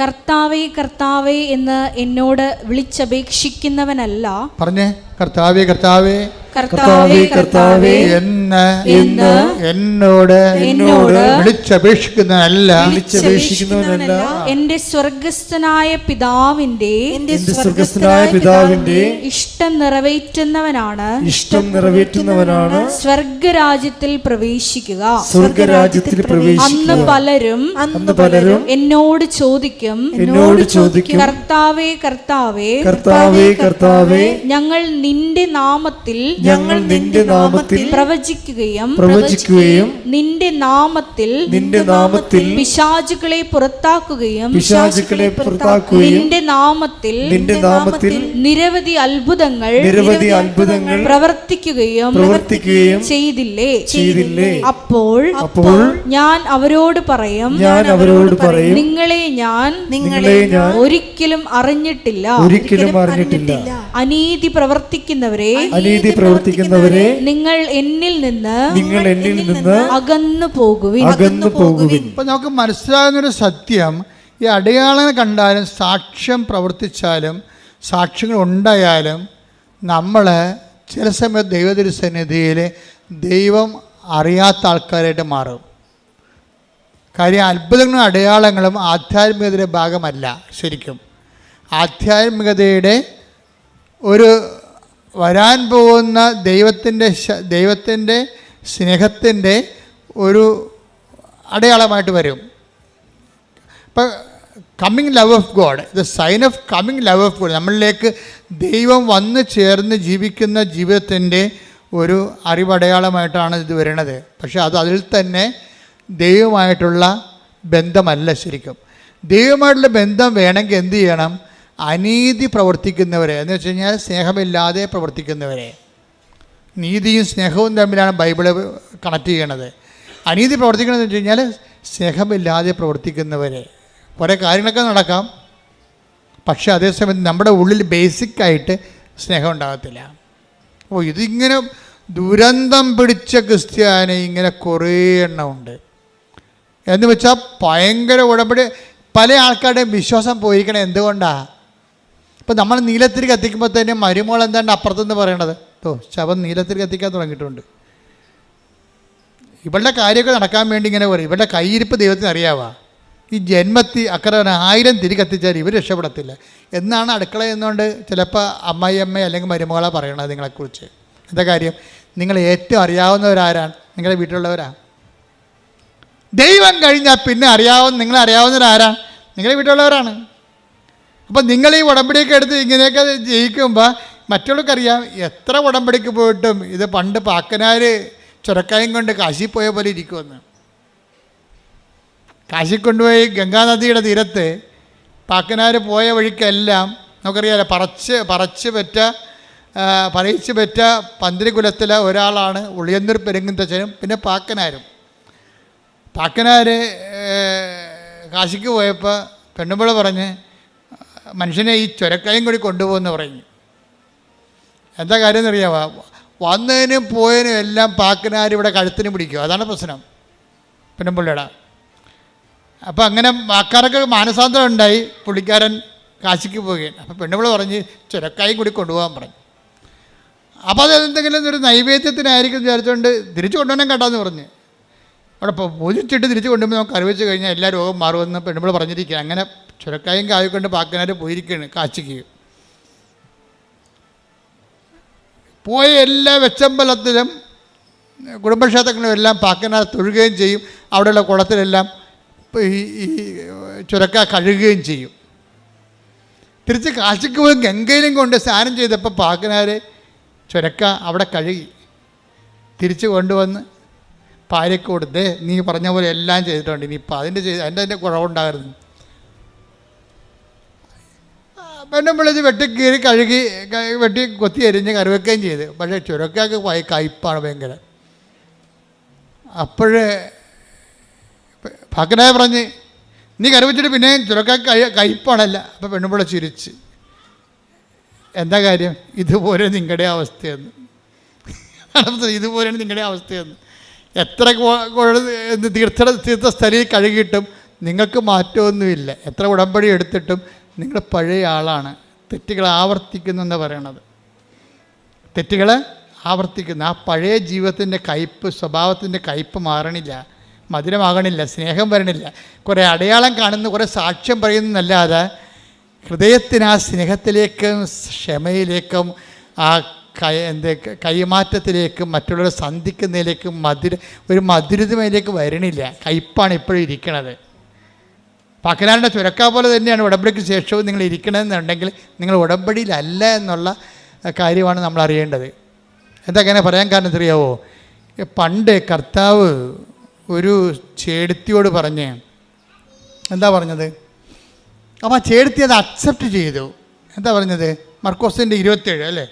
കർത്താവേ കർത്താവേ എന്ന് എന്നോട് വിളിച്ചപേക്ഷിക്കുന്നവനല്ല. പറഞ്ഞേ കർത്താവേ കർത്താവേ. കർത്താവേ കർത്താവേ എന്ന് എന്ന് എന്നോട് എന്നോട് വിളിച്ചപേക്ഷിക്കുന്നതല്ല. വിളിച്ചപേക്ഷിക്കുന്നവനല്ല. എന്റെ സ്വർഗസ്ഥനായ പിതാവിന്റെ എന്റെ സ്വർഗസ്ഥനായ പിതാവിന്റെ ഇഷ്ടം നിറവേറ്റുന്നവനാണ്. ഇഷ്ടം നിറവേറ്റുന്നവനാണ്. സ്വർഗരാജ്യത്തിൽ പ്രവേശിക്കുക. സ്വർഗരാജ്യത്തിൽ അന്ന് പലരും അന്ന് പലരും എന്നോട് ചോദിക്കും. എന്നോട് ചോദിക്കും. കർത്താവേ കർത്താവേ കർത്താവേ കർത്താവേ ഞങ്ങൾ നിന്റെ നാമത്തിൽ ഞങ്ങൾ നിന്റെ നാമത്തിൽ പ്രവചിക്കുകയും പ്രവചിക്കുകയും നിന്റെ നാമത്തിൽ നിന്റെ നാമത്തിൽ പിശാചുകളെ പുറത്താക്കുകയും പിശാചുക്കളെ പുറത്താക്കുകയും നിന്റെ നാമത്തിൽ നിന്റെ നാമത്തിൽ നിരവധി അത്ഭുതങ്ങൾ നിരവധി അത്ഭുതങ്ങൾ പ്രവർത്തിക്കുകയും പ്രവർത്തിക്കുകയും ചെയ്തില്ലേ? ചെയ്തില്ലേ? അപ്പോൾ അപ്പോൾ ഞാൻ അവരോട് പറയും ഞാൻ അവരോട് പറയും നിങ്ങളെ ഞാൻ നിങ്ങളെ ഞാൻ ഒരിക്കലും അറിഞ്ഞിട്ടില്ല. ഒരിക്കലും അറിഞ്ഞിട്ടില്ല. അനീതി പ്രവർത്തിക്കുന്നവരെ അനീതി പ്രവർത്തിക്കുന്നവരെ നിങ്ങൾ എന്നിൽ നിന്ന് നിങ്ങൾ എന്നിൽ നിന്ന് അകന്നു പോകുവിൻ. അകന്നു പോകുവിൻ. ഇപ്പൊ നമുക്ക് മനസ്സിലാകുന്നൊരു സത്യം ഈ അടയാളങ്ങൾ കണ്ടാലും സാക്ഷ്യം പ്രവർത്തിച്ചാലും സാക്ഷ്യങ്ങൾ ഉണ്ടായാലും നമ്മൾ ചില സമയത്ത് ദൈവതിരു സന്നിധിയിൽ ദൈവം അറിയാത്ത ആൾക്കാരായിട്ട് മാറും. കാര്യം അത്ഭുതങ്ങളും അടയാളങ്ങളും ആധ്യാത്മികതയുടെ ഭാഗമല്ല ശരിക്കും. ആധ്യാത്മികതയുടെ ഒരു വരാൻ പോകുന്ന ദൈവത്തിന്റെ ദൈവത്തിന്റെ സ്നേഹത്തിന്റെ ഒരു അടയാളമായിട്ട് വരും. ഇപ്പം coming love of God the sign of coming love of God നമ്മളിലേക്ക് ദൈവം വന്നു ചേർന്ന് ജീവിക്കുന്ന ജീവിതത്തിന്റെ ഒരു അറിവടയാളമായിട്ടാണ് ഇത് വരുന്നത് പക്ഷേ അത് അതിൽ തന്നെ ദൈവമായിട്ടുള്ള ബന്ധമല്ല ശരിക്കും. ദൈവമായിട്ടുള്ള ബന്ധം വേണമെങ്കിൽ എന്ത് ചെയ്യണം? അനീതി പ്രവർത്തിക്കുന്നവരെ. എന്ന് വെച്ച് കഴിഞ്ഞാൽ സ്നേഹമില്ലാതെ പ്രവർത്തിക്കുന്നവരെ. നീതിയും സ്നേഹവും തമ്മിലാണ് ബൈബിൾ കണക്ട് ചെയ്യണത്. അനീതി പ്രവർത്തിക്കണമെന്ന് വെച്ച് കഴിഞ്ഞാൽ സ്നേഹമില്ലാതെ പ്രവർത്തിക്കുന്നവരെ. കുറേ കാര്യങ്ങളൊക്കെ നടക്കാം. പക്ഷേ അതേസമയം നമ്മുടെ ഉള്ളിൽ ബേസിക്കായിട്ട് സ്നേഹം ഉണ്ടാകത്തില്ല. ഓ ഇതിങ്ങനെ ദുരന്തം പിടിച്ച ക്രിസ്ത്യാനി ഇങ്ങനെ കുറേ എണ്ണമുണ്ട് എന്ന് വെച്ചാൽ ഭയങ്കര ഉടമ്പടി. പല ആൾക്കാരുടെയും വിശ്വാസം പോയിരിക്കണത് എന്തുകൊണ്ടാണ് ഇപ്പം നമ്മൾ നീലത്തിരി കത്തിക്കുമ്പോൾ തന്നെ മരുമോൾ എന്താണ്ട് അപ്പുറത്തുനിന്ന് പറയണത്? ഓ ശവം നീലത്തിരി കത്തിക്കാൻ തുടങ്ങിയിട്ടുണ്ട്. ഇവളുടെ കാര്യമൊക്കെ നടക്കാൻ വേണ്ടി ഇങ്ങനെ പറയും. ഇവളുടെ കയ്യിരിപ്പ് ദൈവത്തിന് അറിയാവാ. ഈ ജന്മത്തി അക്കറെ ആയിരം തിരി കത്തിച്ചാൽ ഇവർ രക്ഷപ്പെടത്തില്ല. എന്നാണ് അടുക്കള എന്നുകൊണ്ട് ചിലപ്പോൾ അമ്മായി അമ്മ അല്ലെങ്കിൽ മരുമകളെ പറയണത് നിങ്ങളെക്കുറിച്ച്. എന്താ കാര്യം? നിങ്ങൾ ഏറ്റവും അറിയാവുന്നവരാരാണ്? നിങ്ങളുടെ വീട്ടിലുള്ളവരാ? ദൈവം കഴിഞ്ഞാൽ പിന്നെ അറിയാവുന്ന നിങ്ങളെ അറിയാവുന്നവരാരാണ് നിങ്ങളുടെ വീട്ടിലുള്ളവരാണ്. അപ്പം നിങ്ങൾ ഈ ഉടമ്പടിയൊക്കെ എടുത്ത് ഇങ്ങനെയൊക്കെ ജയിക്കുമ്പോൾ മറ്റുള്ളവർക്കറിയാം എത്ര ഉടമ്പടിക്ക് പോയിട്ടും ഇത് പണ്ട് പാക്കനാർ ചുരക്കായും കൊണ്ട് കാശി പോയ പോലെ ഇരിക്കുമെന്ന്. കാശി കൊണ്ടുപോയി ഗംഗാനദിയുടെ തീരത്ത് പാക്കനാർ പോയ വഴിക്കെല്ലാം നമുക്കറിയാലോ പറച്ച് പറച്ച് പറ്റ പറയിച്ച് പറ്റ പന്തിരി കുലത്തിലെ ഒരാളാണ് ഉളിയന്നൂർ പെരുങ്ങുന്തച്ഛനും പിന്നെ പാക്കനാരും. പാക്കനാർ കാശിക്ക് പോയപ്പോൾ പെണ്ണുമ്പോൾ പറഞ്ഞ് മനുഷ്യനെ ഈ ചുരക്കയും കൂടി കൊണ്ടുപോകുമെന്ന് പറഞ്ഞു. എന്താ കാര്യം എന്നറിയാമോ? വന്നതിനും പോയതിനും എല്ലാം പാക്കിനാർ ഇവിടെ കഴുത്തിന് പിടിക്കും. അതാണ് പ്രശ്നം. പെണ്ണുമ്പിള്ളയുടെ അപ്പോൾ അങ്ങനെ ആക്കാരൊക്കെ മാനസാന്തരം ഉണ്ടായി. പുള്ളിക്കാരൻ കാശിക്ക് പോവുകയാണ് അപ്പോൾ പെണ്ണുപിള്ള പറഞ്ഞ് ചുരക്കായും കൂടി കൊണ്ടുപോകാൻ പറഞ്ഞു. അപ്പോൾ അത് എന്തെങ്കിലും ഒരു നൈവേദ്യത്തിനായിരിക്കും വിചാരിച്ചുകൊണ്ട് തിരിച്ചു കൊണ്ടുപോകാൻ കേട്ടാന്ന് പറഞ്ഞ്. അവിടെ പൂജിച്ചിട്ട് തിരിച്ചു കൊണ്ടുപോകുമ്പോൾ നമുക്ക് അറിവിച്ച് കഴിഞ്ഞാൽ എല്ലാ രോഗം മാറുമെന്ന് പെണ്ണുമ്പോൾ പറഞ്ഞിരിക്കുക അങ്ങനെ ചുരക്കായും കായും കൊണ്ട് പാക്കനാർ പോയിരിക്കുകയാണ് കാച്ചിക്ക്. പോയ എല്ലാ വെച്ചമ്പലത്തിലും കുടുംബക്ഷേത്രങ്ങളും എല്ലാം തൊഴുകയും ചെയ്യും. അവിടെയുള്ള കുളത്തിലെല്ലാം ഈ ചുരക്ക കഴുകുകയും ചെയ്യും. തിരിച്ച് കാശിക്ക് പോയി ഗംഗയിലും കൊണ്ട് സ്നാനം ചെയ്തപ്പോൾ പാക്കനാരെ ചുരക്ക അവിടെ കഴുകി. തിരിച്ച് കൊണ്ടുവന്ന് പാരക്കോടുത്തേ നീ പറഞ്ഞ പോലെ എല്ലാം ചെയ്തിട്ടുണ്ട്. ഇനിയിപ്പോൾ അതിന്റെ ചെയ്ത് അതിന്റെ അതിന്റെ കുറവുണ്ടായിരുന്നു പെണ്ണും വിളിച്ച് വെട്ടി കീറി കഴുകി വെട്ടി കൊത്തി എരിഞ്ഞ് കറിവെക്കുകയും ചെയ്ത്. പക്ഷേ ചുരക്കാക്ക് പോയി കയ്പാണ് ഭയങ്കര. അപ്പോഴേ ഭാക്കനായ പറഞ്ഞ് നീ കറിവെച്ചിട്ട് പിന്നെ ചുരക്കാക്ക് കൈ കയ്പാണല്ല അപ്പോൾ പെണ്ണുമ്പിള ചിരിച്ച്. എന്താ കാര്യം? ഇതുപോലെ നിങ്ങളുടെ അവസ്ഥയെന്ന്. ഇതുപോലെയാണ് നിങ്ങളുടെ അവസ്ഥയെന്ന്. എത്ര തീർത്ഥ തീർത്ഥ സ്ഥലയിൽ കഴുകിയിട്ടും നിങ്ങൾക്ക് മാറ്റമൊന്നുമില്ല. എത്ര ഉടമ്പടി എടുത്തിട്ടും നിങ്ങൾ പഴയ ആളാണ്. തെറ്റുകൾ ആവർത്തിക്കുന്നു എന്ന് പറയണത്. തെറ്റുകൾ ആവർത്തിക്കുന്നു. ആ പഴയ ജീവിതത്തിന്റെ കയ്പ് സ്വഭാവത്തിന്റെ കയ്പ് മാറണില്ല. മധുരമാകണില്ല. സ്നേഹം വരണില്ല. കുറേ അടയാളം കാണുന്നു കുറേ സാക്ഷ്യം പറയുന്നതല്ലാതെ ഹൃദയത്തിന് ആ സ്നേഹത്തിലേക്കും ക്ഷമയിലേക്കും ആ കൈ എന്ത് കൈമാറ്റത്തിലേക്കും മറ്റുള്ളവരെ സന്ധിക്കുന്നതിലേക്കും മധുര ഒരു മധുരിതമയിലേക്ക് വരണില്ല. കയ്പാണ് ഇപ്പോഴും ഇരിക്കണത്. പാക്കനാടിന്റെ ചുരക്ക പോലെ തന്നെയാണ് ഉടമ്പടിക്ക് ശേഷവും നിങ്ങൾ ഇരിക്കണമെന്നുണ്ടെങ്കിൽ നിങ്ങൾ ഉടമ്പടിയിലല്ല എന്നുള്ള കാര്യമാണ് നമ്മൾ അറിയേണ്ടത്. എന്താ അങ്ങനെ പറയാൻ കാരണം അറിയാവോ പണ്ട് കർത്താവ് ഒരു ചേടുത്തിയോട് പറഞ്ഞ് എന്താ പറഞ്ഞത്? അപ്പോൾ ആ ചേടുത്തി അത് അക്സെപ്റ്റ് ചെയ്തു. എന്താ പറഞ്ഞത്? മർക്കോസിന്റെ ഇരുപത്തേഴ് അല്ലേ?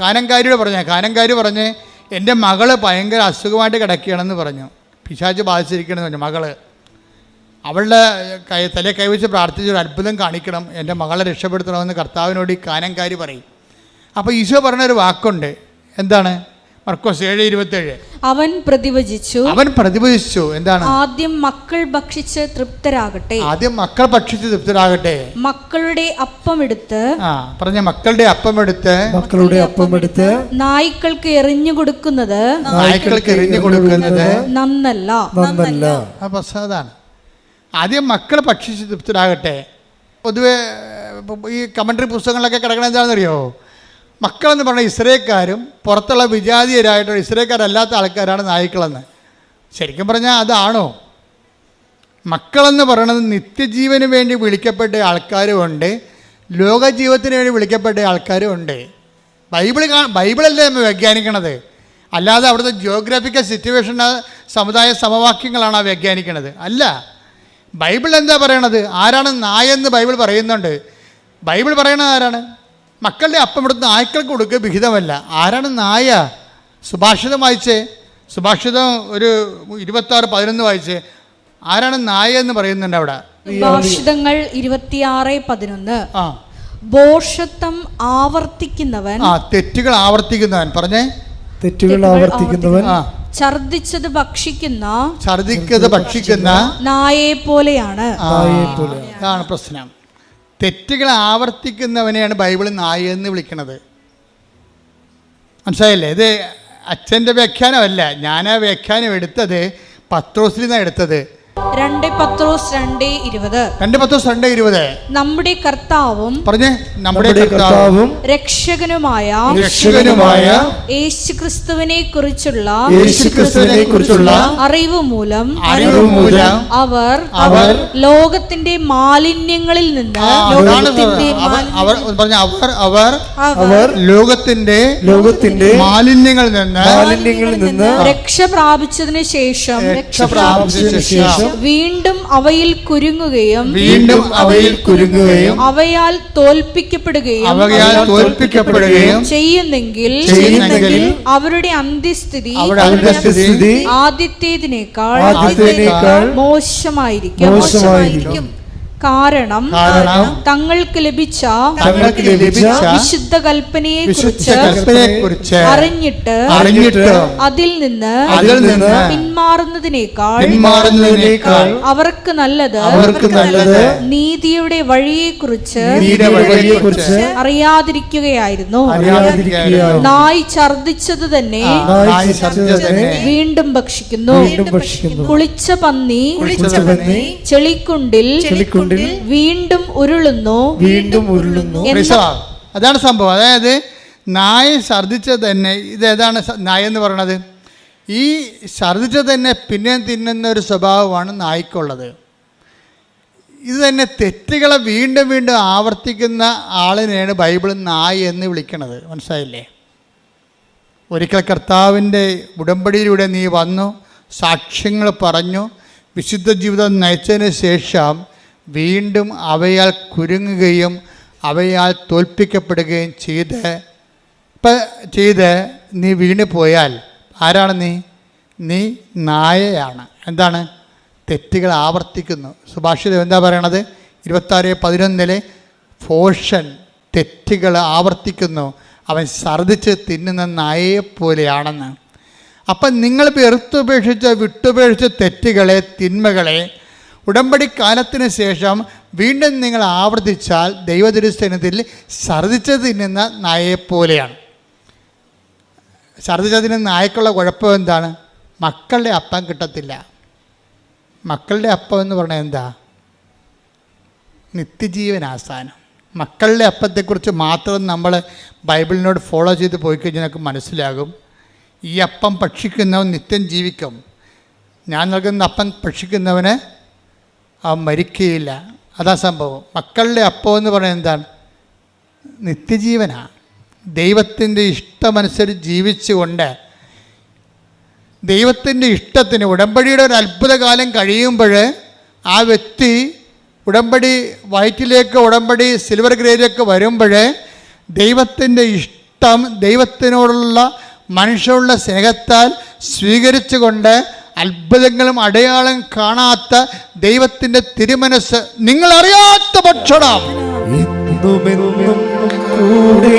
കാനങ്കാരിയോട് പറഞ്ഞ കാനങ്കാരി പറഞ്ഞ് എന്റെ മകൾ ഭയങ്കര അസുഖമായിട്ട് കിടക്കുകയാണെന്ന് പറഞ്ഞു. പിശാച്ച് ബാധിച്ചിരിക്കണമെന്ന് പറഞ്ഞു മകൾ. അവളുടെ കൈ തലേ കൈവച്ച് പ്രാർത്ഥിച്ച് ഒരു അത്ഭുതം കാണിക്കണം. എന്റെ മകളെ രക്ഷപ്പെടുത്തണമെന്ന് കർത്താവിനോട് ഈ കാനംകാരി പറയും. അപ്പോൾ ഈശോ പറഞ്ഞൊരു വാക്കുണ്ട്. എന്താണ്? മർക്കോസ് ഏഴ് ഇരുപത്തേഴ്. അവൻ പ്രതിവചിച്ചു. അവൻ പ്രതിഭജിച്ചു എന്താണ്? ആദ്യം മക്കൾ ഭക്ഷിച്ച് തൃപ്തരാകട്ടെ. ആദ്യം മക്കൾ ഭക്ഷിച്ച് തൃപ്തരാകട്ടെ. മക്കളുടെ അപ്പമെടുത്ത് ആ പറഞ്ഞ മക്കളുടെ അപ്പം എടുത്ത് മക്കളുടെ അപ്പം എടുത്ത് നായ്ക്കൾക്ക് എറിഞ്ഞു കൊടുക്കുന്നത് നായ്ക്കൾക്ക് എറിഞ്ഞു കൊടുക്കുന്നത് നന്നല്ല. നന്നല്ല. അപ്പൊ അതാണ് ആദ്യം മക്കൾ ഭക്ഷിച്ച് തൃപ്തരാകട്ടെ. പൊതുവെ ഈ കമൻട്രി പുസ്തകങ്ങളിലൊക്കെ കിടക്കണത് എന്താണെന്നറിയോ? മക്കളെന്ന് പറഞ്ഞ ഇസ്രേക്കാരും പുറത്തുള്ള വിജാതീയരായിട്ടുള്ള ഇസ്രേക്കാരല്ലാത്ത ആൾക്കാരാണ് നായ്ക്കളെന്ന്. ശരിക്കും പറഞ്ഞാൽ അതാണോ? മക്കളെന്ന് പറയണത് നിത്യജീവന് വേണ്ടി വിളിക്കപ്പെട്ട ആൾക്കാരുമുണ്ട് ലോകജീവിതത്തിന് വേണ്ടി വിളിക്കപ്പെട്ട ആൾക്കാരുമുണ്ട് ബൈബിൾ കാ ബൈബിളല്ലേ നമ്മൾ വ്യാഖ്യാനിക്കണത്? അല്ലാതെ അവിടുത്തെ ജിയോഗ്രാഫിക്കൽ സിറ്റുവേഷൻ സമുദായ സമവാക്യങ്ങളാണ് വ്യാഖ്യാനിക്കണത്. അല്ല. ബൈബിൾ എന്താ പറയണത്? ആരാണ് നായെന്ന് ബൈബിൾ പറയുന്നുണ്ട്. ബൈബിൾ പറയണത് ആരാണ്? മക്കളുടെ അപ്പം എടുത്ത് നായ്ക്കൾക്ക് കൊടുക്കുക വിഹിതമല്ല. ആരാണ് നായ? സുഭാഷിതം വായിച്ചേ. സുഭാഷിതം ഒരു ഇരുപത്താറ് പതിനൊന്ന് വായിച്ചേ. ആരാണ് നായ എന്ന് പറയുന്നുണ്ട് അവിടെ? ഭാഷിതങ്ങൾ ഇരുപത്തിയാറ് പതിനൊന്ന്. ആ. ബോഷത്വം ആവർത്തിക്കുന്നവൻ ആ തെറ്റുകൾ ആവർത്തിക്കുന്നവൻ. പറഞ്ഞേ. തെറ്റുകൾ ആവർത്തിക്കുന്നവൻ ഛർദിച്ചത് ഭക്ഷിക്കുന്ന ഛർദിക്കത് ഭക്ഷിക്കുന്ന നായെ പോലെയാണ് ആ, അതാണ് പ്രശ്നം. തെറ്റുകൾ ആവർത്തിക്കുന്നവനെയാണ് ബൈബിൾ നായ എന്ന് വിളിക്കുന്നത് മനസ്സിലായില്ലേ? ഇത് അച്ഛന്റെ വ്യാഖ്യാനമല്ല. ഞാൻ ആ വ്യാഖ്യാനം എടുത്തത് പത്രോസിൽ നിന്നാണ് എടുത്തത്. രണ്ട് പത്രോസ് രണ്ട് ഇരുപത്. രണ്ട് പത്രോസ് രണ്ട് ഇരുപത്. നമ്മുടെ കർത്താവും പറഞ്ഞേ നമ്മുടെ കർത്താവും രക്ഷകനുമായ രക്ഷകനുമായ യേശുക്രിസ്തുവിനെ കുറിച്ചുള്ള യേശുക്രിസ്തുവിനെ കുറിച്ചുള്ള അറിവ് മൂലം അറിവ് മൂലം അവർ അവർ ലോകത്തിന്റെ മാലിന്യങ്ങളിൽ നിന്ന് അവർ പറഞ്ഞ അവർ അവർ അവർ ലോകത്തിന്റെ ലോകത്തിന്റെ മാലിന്യങ്ങളിൽ നിന്ന് മാലിന്യങ്ങളിൽ നിന്ന് രക്ഷ പ്രാപിച്ചതിന് ശേഷം രക്ഷ പ്രാപിച്ചതിന് ശേഷം വീണ്ടും അവയിൽ കുരുങ്ങുകയും വീണ്ടും അവയിൽ കുരുങ്ങുകയും അവയാൽ തോൽപ്പിക്കപ്പെടുകയും അവയാൽ തോൽപ്പിക്കപ്പെടുകയും ചെയ്യുന്നെങ്കിൽ ചെയ്യുന്നെങ്കിൽ അവരുടെ അന്ത്യസ്ഥിതി ആദ്യത്തേതിനേക്കാൾ മോശമായിരിക്കും. മോശമായിരിക്കും. കാരണം തങ്ങൾക്ക് ലഭിച്ച തങ്ങൾക്ക് ലഭിച്ച വിശുദ്ധ കൽപ്പനയെ കുറിച്ച് അറിഞ്ഞിട്ട് അറിഞ്ഞിട്ട് അതിൽ നിന്ന് അതിൽ നിന്ന് പിന്മാറുന്നതിനേക്കാൾ പിന്മാറുന്നതിനേക്കാൾ അവർക്ക് നല്ലത് അവർക്ക് നല്ലത് നീതിയുടെ വഴിയെ കുറിച്ച് അറിയാതിരിക്കുകയായിരുന്നു. നായ് ഛർദിച്ചത് തന്നെ വീണ്ടും ഭക്ഷിക്കുന്നു. കുളിച്ച പന്നി പന്നി ചെളിക്കുണ്ടിൽ വീണ്ടും ഉരുളുന്നു. വീണ്ടും ഉരുളുന്നു. അതാണ് സംഭവം. അതായത് നായ ഛർദ്ദിച്ചത് തന്നെ ഇതേതാണ് നായ എന്ന് പറയണത് ഈ ഛർദ്ദിച്ചത് തന്നെ പിന്നെ തിന്നുന്ന ഒരു സ്വഭാവമാണ് നായ്ക്കുള്ളത്. ഇത് തന്നെ തെറ്റുകളെ വീണ്ടും വീണ്ടും ആവർത്തിക്കുന്ന ആളിനെയാണ് ബൈബിൾ നായ എന്ന് വിളിക്കണത്. മനസ്സിലായില്ലേ? ഒരിക്കൽ കർത്താവിന്റെ ഉടമ്പടിയിലൂടെ നീ വന്നു സാക്ഷ്യങ്ങൾ പറഞ്ഞു വിശുദ്ധ ജീവിതം നയിച്ചതിന് ശേഷം വീണ്ടും അവയാൽ കുരുങ്ങുകയും അവയാൽ തോൽപ്പിക്കപ്പെടുകയും ചെയ്ത് ഇപ്പം ചെയ്ത് നീ വീണ് പോയാൽ ആരാണ് നീ? നീ നായയാണ്. എന്താണ്? തെറ്റുകൾ ആവർത്തിക്കുന്നു. സുഭാഷിതം എന്താ പറയണത്? ഇരുപത്താറ് പതിനൊന്നിലെ ഫോഷൻ തെറ്റുകൾ ആവർത്തിക്കുന്നു. അവൻ ഛർദിച്ച് തിന്നുന്ന നായയെപ്പോലെയാണെന്ന്. അപ്പം നിങ്ങൾ വെറുത്തുപേക്ഷിച്ച വിട്ടുപേക്ഷിച്ച തെറ്റുകളെ തിന്മകളെ ഉടമ്പടി കാലത്തിന് ശേഷം വീണ്ടും നിങ്ങൾ ആവർത്തിച്ചാൽ ദൈവദുരുസ്ഥനത്തിൽ ഛർദ്ദിച്ച് തിന്നുന്ന നായയെപ്പോലെയാണ് ഛർദ്ദിച്ചതിന് നായക്കുള്ള കുഴപ്പം എന്താണ്? മക്കളുടെ അപ്പം കിട്ടത്തില്ല. മക്കളുടെ അപ്പം എന്ന് പറഞ്ഞാൽ എന്താ? നിത്യജീവൻ ആസാനം മക്കളുടെ അപ്പത്തെക്കുറിച്ച് മാത്രം നമ്മൾ ബൈബിളിനോട് ഫോളോ ചെയ്ത് പോയി കഴിഞ്ഞാൽ നമുക്ക് മനസ്സിലാകും. ഈ അപ്പം ഭക്ഷിക്കുന്നവൻ നിത്യം ജീവിക്കും. ഞാൻ നൽകുന്ന അപ്പം ഭക്ഷിക്കുന്നവന് അവൻ മരിക്കുകയില്ല. അതാ സംഭവം. മക്കളുടെ അപ്പം എന്ന് പറയുന്നത് എന്താണ്? നിത്യജീവനാണ് ദൈവത്തിന്റെ ഇഷ്ടമനുസരിച്ച് ജീവിച്ചുകൊണ്ട് ദൈവത്തിന്റെ ഇഷ്ടത്തിന് ഉടമ്പടിയുടെ ഒരു അത്ഭുതകാലം കഴിയുമ്പോൾ ആ വ്യക്തി ഉടമ്പടി വയറ്റിലേക്ക് ഉടമ്പടി സിൽവർ ഗ്രേഡിലേക്ക് വരുമ്പോൾ ദൈവത്തിന്റെ ഇഷ്ടം ദൈവത്തിനോടുള്ള മനുഷ്യനുള്ള സ്നേഹത്താൽ സ്വീകരിച്ചുകൊണ്ട് അത്ഭുതങ്ങളും അടയാളം കാണാത്ത ദൈവത്തിന്റെ തിരുമനസ് നിങ്ങളറിയാത്ത ഭക്ഷണം എന്നുമെന്നും കൂടെ.